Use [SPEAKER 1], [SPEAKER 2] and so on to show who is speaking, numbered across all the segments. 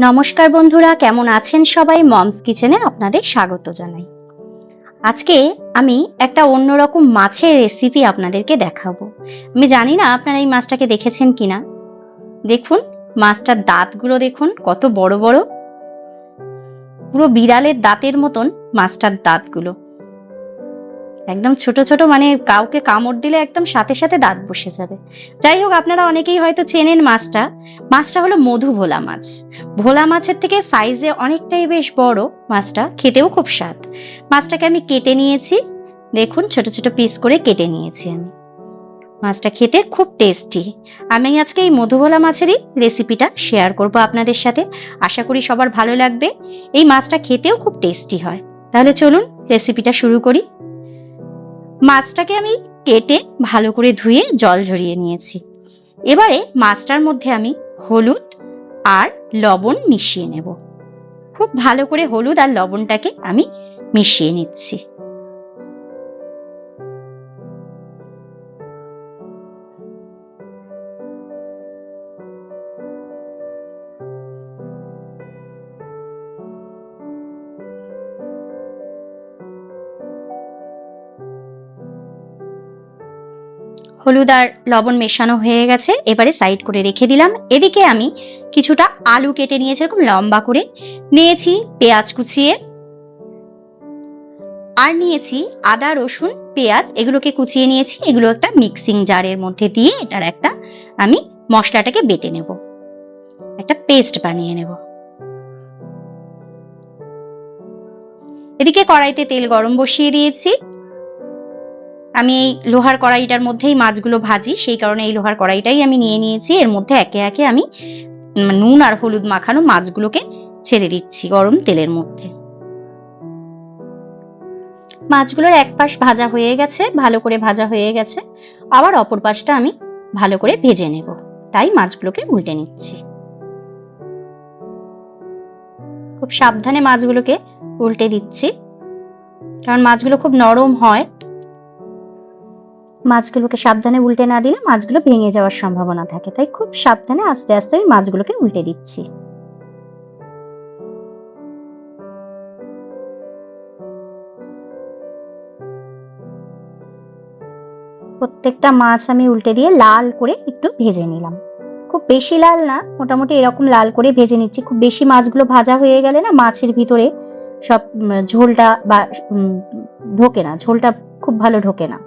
[SPEAKER 1] নমস্কার বন্ধুরা, কেমন আছেন সবাই? মমস কিচেনে আপনাদের স্বাগত জানাই। আজকে আমি একটা অন্যরকম মাছের রেসিপি আপনাদেরকে দেখাবো। আমি জানি না আপনারা এই মাছটাকে দেখেছেন কিনা। দেখুন, মাছটার দাঁতগুলো দেখুন, কত বড় বড়। পুরো বিড়ালের দাঁতের মতন মাছটার দাঁতগুলো। একদম ছোট ছোট মানে কাউকে কামড় দিলে একদম সাথে সাথে দাঁত বসে যাবে। যাই হোক, আপনারা অনেকেই হয়তো চেনেন মাছটা। মাছটা হলো মধু ভোলা মাছ। ভোলা মাছের থেকে সাইজে অনেকটাই বেশ বড় মাছটা, খেতেও খুব স্বাদ। মাছটাকে আমি কেটে নিয়েছি। দেখুন, ছোট ছোট পিস করে কেটে নিয়েছি আমি। মাছটা খেতে খুব টেস্টি আমি আজকে এই মধুভোলা মাছেরই রেসিপিটা শেয়ার করব আপনাদের সাথে। আশা করি সবার ভালো লাগবে। এই মাছটা খেতেও খুব টেস্টি হয়। তাহলে চলুন রেসিপিটা শুরু করি। মাছটাকে আমি কেটে ভালো করে ধুয়ে জল ঝরিয়ে নিয়েছি। এবারে মাছটার মধ্যে আমি হলুদ আর লবণ মিশিয়ে নেব। খুব ভালো করে হলুদ আর লবণটাকে আমি মিশিয়ে নিচ্ছি। হলুদ আর লবণ মেশানো হয়ে গেছে। এবারে সাইড করে রেখে দিলাম। এদিকে আমি কিছুটা আলু কেটে নিয়েছি, এরকম লম্বা করে। নিয়েছি পেঁয়াজ কুচিয়ে। আর নিয়েছি আদা, রসুন, পেঁয়াজ। এগুলোকে কুচিয়ে নিয়েছি। এগুলো একটা মিক্সিং জারের মধ্যে দিয়ে এটার একটা আমি মশলাটাকে বেটে নেব। একটা পেস্ট বানিয়ে নেব। এদিকে কড়াইতে তেল গরম বসিয়ে দিয়েছি। আমি এই লোহার কড়াইটার মধ্যেই মাছগুলো ভাজি, সেই কারণে এই লোহার কড়াইটাই আমি নিয়ে নিয়েছি। এর মধ্যে একে একে আমি নুন আর হলুদ মাখানো মাছগুলোকে ছেড়ে দিচ্ছি গরম তেলের মধ্যে। মাছগুলোর এক পাশ ভাজা হয়ে গেছে, ভালো করে ভাজা হয়ে গেছে। আবার অপর পাশটা আমি ভালো করে ভেজে নেব। তাই মাছগুলোকে উল্টে নিচ্ছি। খুব সাবধানে মাছগুলোকে উল্টে দিচ্ছি। কারণ মাছগুলো খুব নরম হয়। মাছগুলোকে সাবধানে উল্টে না দিলে মাছগুলো ভেঙে যাওয়ার সম্ভাবনা থাকে। তাই খুব সাবধানে আস্তে আস্তে আমি মাছগুলোকে উল্টে দিচ্ছি। প্রত্যেকটা মাছ আমি উল্টে দিয়ে লাল করে একটু ভেজে নিলাম। খুব বেশি লাল না, মোটামুটি এরকম লাল করে ভেজে নিচ্ছি। খুব বেশি মাছগুলো ভাজা হয়ে গেলে না মাছের ভিতরে সব ঝোলটা বা ঢোকে না, ঝোলটা খুব ভালো ঢোকে না।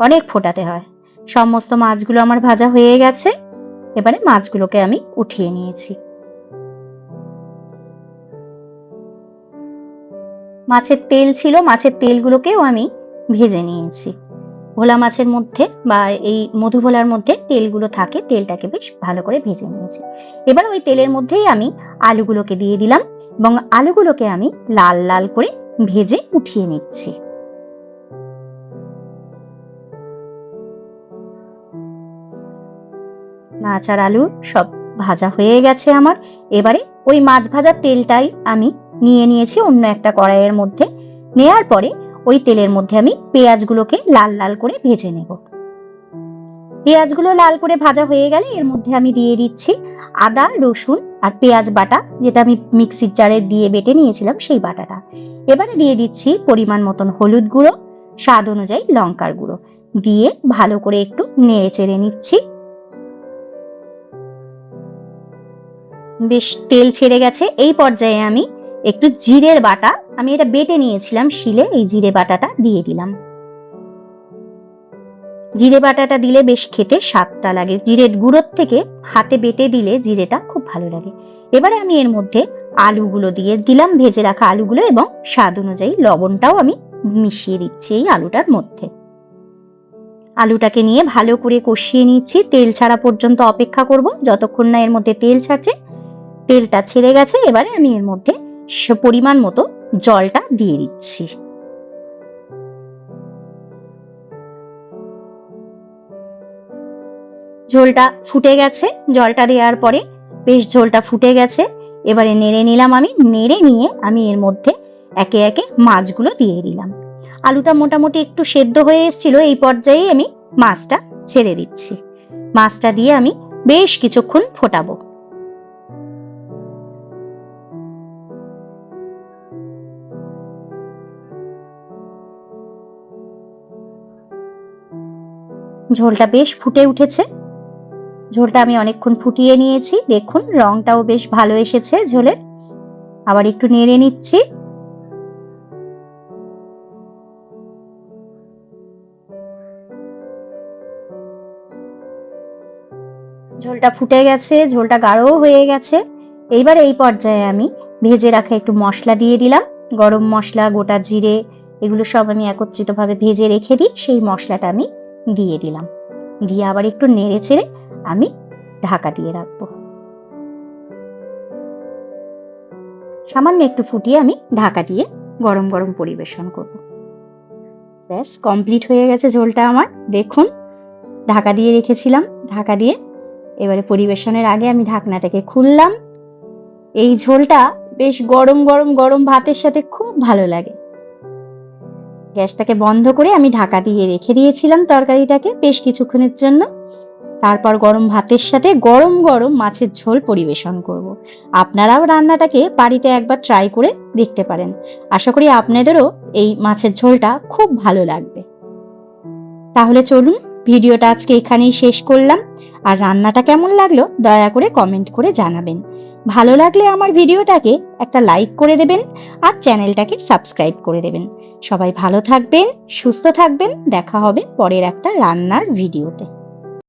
[SPEAKER 1] অনেক ফোটাতে হয়। সমস্ত মাছগুলো আমার ভাজা হয়ে গেছে। এবারে মাছগুলোকে আমি উঠিয়ে নিয়েছি। মাছের তেল ছিল, মাছের তেলগুলোকেও আমি ভেজে নিয়েছি। ভোলা মাছের মধ্যে বা এই মধু ভোলার মধ্যে তেলগুলো থাকে, তেলটাকে বেশ ভালো করে ভেজে নিয়েছি। এবার ওই তেলের মধ্যেই আমি আলুগুলোকে দিয়ে দিলাম এবং আলুগুলোকে আমি লাল লাল করে ভেজে উঠিয়ে নিচ্ছি। মাছ আর আলু সব ভাজা হয়ে গেছে আমার। এবারে ওই মাছ ভাজার তেলটাই আমি নিয়ে নিয়েছি অন্য একটা কড়াইয়ের মধ্যে। নেয়ার পরে ওই তেলের মধ্যে আমি পেঁয়াজগুলোকে লাল লাল করে ভেজে নেব। পেঁয়াজগুলো লাল করে ভাজা হয়ে গেলে এর মধ্যে আমি দিয়ে দিচ্ছি আদা, রসুন আর পেঁয়াজ বাটা, যেটা আমি মিক্সির জারে দিয়ে বেটে নিয়েছিলাম সেই বাটাটা। এবারে দিয়ে দিচ্ছি পরিমাণ মতন হলুদ গুঁড়ো, স্বাদ অনুযায়ী লঙ্কার গুঁড়ো। দিয়ে ভালো করে একটু নেড়ে চেড়ে নিচ্ছি। বেশ তেল ছেড়ে গেছে। এই পর্যায়ে আমি একটু জিরের বাটা, আমি এটা বেটে নিয়েছিলাম শিলে, এই জিরে বাটাটা দিয়ে দিলাম। জিরে বাটাটা দিলে বেশ খেতে স্বাদটা লাগে। জিরের গুঁড়োর থেকে হাতে বেটে দিলে জিরেটা খুব ভালো লাগে। এবারে আমি এর মধ্যে আলুগুলো দিয়ে দিলাম, ভেজে রাখা আলুগুলো এবং স্বাদ অনুযায়ী লবণটাও আমি মিশিয়ে দিচ্ছি এই আলুটার মধ্যে। আলুটাকে নিয়ে ভালো করে কষিয়ে নিচ্ছি। তেল ছাড়া পর্যন্ত অপেক্ষা করব। যতক্ষণ না এর মধ্যে তেল ছাড়ছে তেলটা ছেড়ে গেছে, এবারে আমি এর মধ্যে পরিমাণ মতো জলটা দিয়ে দিচ্ছি। ঝোলটা ফুটে গেছে, জলটা দেওয়ার পরে বেশ ঝোলটা ফুটে গেছে, এবারে নেড়ে নিলাম আমি, নেড়ে নিয়ে আমি এর মধ্যে একে একে মাছগুলো দিয়ে দিলাম। আলুটা মোটামুটি একটু সেদ্ধ হয়ে এসেছিল, এই পর্যায়ে আমি মাছটা ছেড়ে দিচ্ছি। মাছটা দিয়ে আমি বেশ কিছুক্ষণ ফোটাবো। ঝোলটা বেশ ফুটে উঠেছে। ঝোলটা আমি অনেকক্ষণ ফুটিয়ে নিয়েছি। দেখুন, রংটাও বেশ ভালো এসেছে ঝোলের। আবার একটু নেড়ে নিচ্ছি। ঝোলটা ফুটে গেছে, ঝোলটা গাঢ়ও হয়ে গেছে। এইবার এই পর্যায়ে আমি ভেজে রাখা একটু মশলা দিয়ে দিলাম। গরম মশলা, গোটা জিরে, এগুলো সব আমি একত্রিতভাবে ভেজে রেখে দিই। সেই মশলাটা আমি দিয়ে দিলাম। দিয়ে আবার একটু নেড়ে চেড়ে আমি ঢাকা দিয়ে রাখব। সামান্য একটু ফুটিয়ে আমি ঢাকা দিয়ে গরম গরম পরিবেশন করব। ব্যাস কমপ্লিট হয়ে গেছে ঝোলটা আমার। দেখুন, ঢাকা দিয়ে রেখেছিলাম। ঢাকা দিয়ে এবারে পরিবেশনের আগে আমি ঢাকনাটাকে খুললাম। এই ঝোলটা বেশ গরম গরম গরম ভাতের সাথে খুব ভালো লাগে। গ্যাসটাকে বন্ধ করে আমি ঢাকা দিয়ে রেখে দিয়েছিলাম তরকারিটাকে বেশ কিছুক্ষণের জন্য। তারপর গরম ভাতের সাথে গরম গরম মাছের ঝোল পরিবেশন করব। আপনারাও রান্নাটাকে বাড়িতে একবার ট্রাই করে দেখতে পারেন। আশা করি আপনাদেরও এই মাছের ঝোলটা খুব ভালো লাগবে। তাহলে চলুন, ভিডিওটা আজকে এখানেই শেষ করলাম। আর রান্নাটা কেমন লাগল দয়া করে কমেন্ট করে জানাবেন। ভালো লাগলে আমার ভিডিওটাকে একটা লাইক করে দেবেন আর চ্যানেলটাকে সাবস্ক্রাইব করে দেবেন। সবাই ভালো থাকবেন সুস্থ থাকবেন দেখা হবে পরের একটা রান্নার ভিডিওতে।